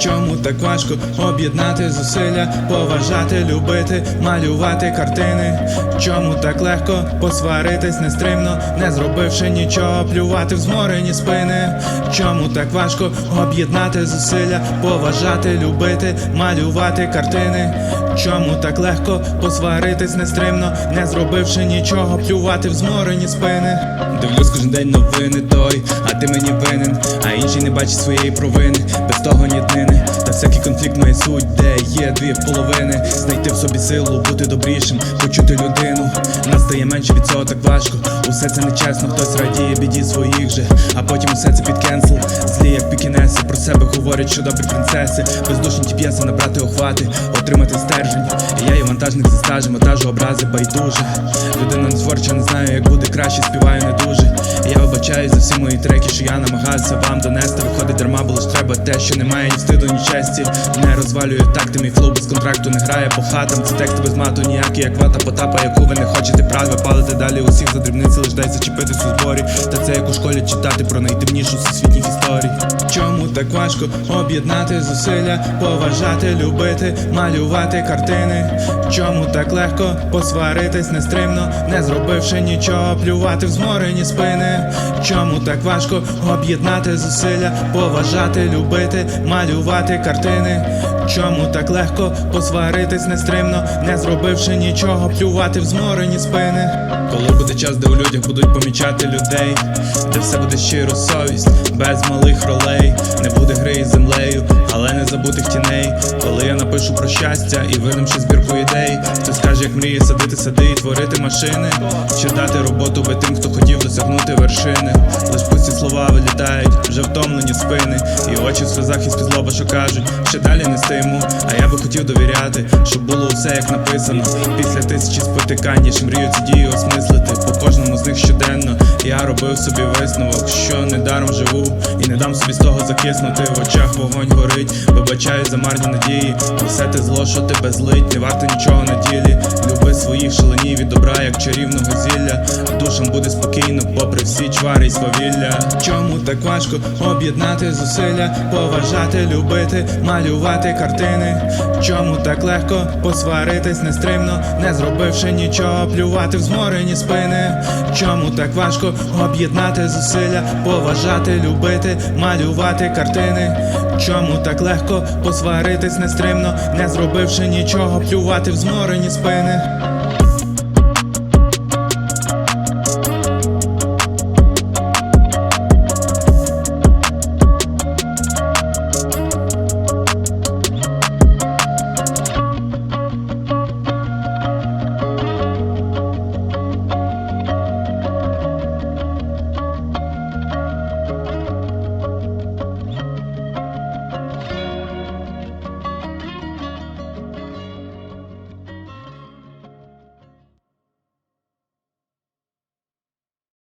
Чому так важко об'єднати зусилля, поважати, любити, малювати картини? Чому так легко посваритись нестримно, не зробивши нічого, плювати в зморені спини? Чому так важко об'єднати зусилля, поважати, любити, малювати картини? Чому так легко посваритись нестримно, не зробивши нічого, плювати в зморені спини? Дивлюсь кожен день новини той, а ти мені винен, а інший не бачить своєї провини, без того ні днини. Та всякий конфлікт має суть, де є дві половини. Знайти в собі силу, бути добрішим, почути людину. Нас стає менше від цього так важко. Усе це нечесно, хтось радіє біді своїх же, а потім усе це під кенсел. Злі, як пікінеси, про себе говорять, що добрі принцеси. Бездушні ті п'єси набрати охвати, отримати стержень. Я є вантажник зі стажем, вантажу образи байдуже. Людина не творча, не знаю, як буде краще, співаю не дуже. Я вибачаюсь за всі мої треки, що я намагався вам донести. Виходить дарма, бо лиш треба те, що немає ні встиду, ні честі. Не розвалюю такти, мій флоу без контракту не грає по хатам. Це тексти без мату, ніякі, як вата потапа, яку ви не хочете правда палити далі усіх за дрібниці, лиш дай зачепитись у зборі. Та це як у школі читати про найдивнішу всесвітніх історій. Чому так важко об'єднати зусилля, поважати, любити, малювати картини? Чому так легко посваритись нестримно, не зробивши нічого, плювати в зморені спини? Чому так важко об'єднати зусилля, поважати, любити, малювати картини? Чому так легко посваритись нестримно, не зробивши нічого, плювати в зморені спини? Коли буде час, де у людях будуть помічати людей, де все буде щиро совість, без малих ролей, не буде гри із землею, але не забутих тіней. Коли я напишу про щастя і видимши збірку ідей, хтось скаже, як мріє садити сади і творити машини, чи дати роботу би тим, хто хотів досягнути вершини. Лиш пусті слова вилітають, вже втомлені спини, і очі в сльозах і з злоба, що кажуть, ще далі не стиму. А я би хотів довіряти, щоб було усе як написано. Після тисячі спотикань я ж мрію ці дії осмислити. По кожному з них щоденно я робив собі висновок, що недаром живу, і не дам собі з того закиснути. В очах вогонь горить, вибачаю за марні надії. Усе те зло, що тебе злить, не варто нічого на ділі. Своїх шаленів і добра, як чарівного зілля. Душам буде спокійно, попри всі чвари й свавілля. Чому так важко об'єднати зусилля, поважати, любити, малювати картини? Чому так легко посваритись нестримно, не зробивши нічого, плювати в зморені спини? Чому так важко об'єднати зусилля, поважати, любити, малювати картини? Чому так легко посваритись нестримно, не зробивши нічого, плювати в зморені спини?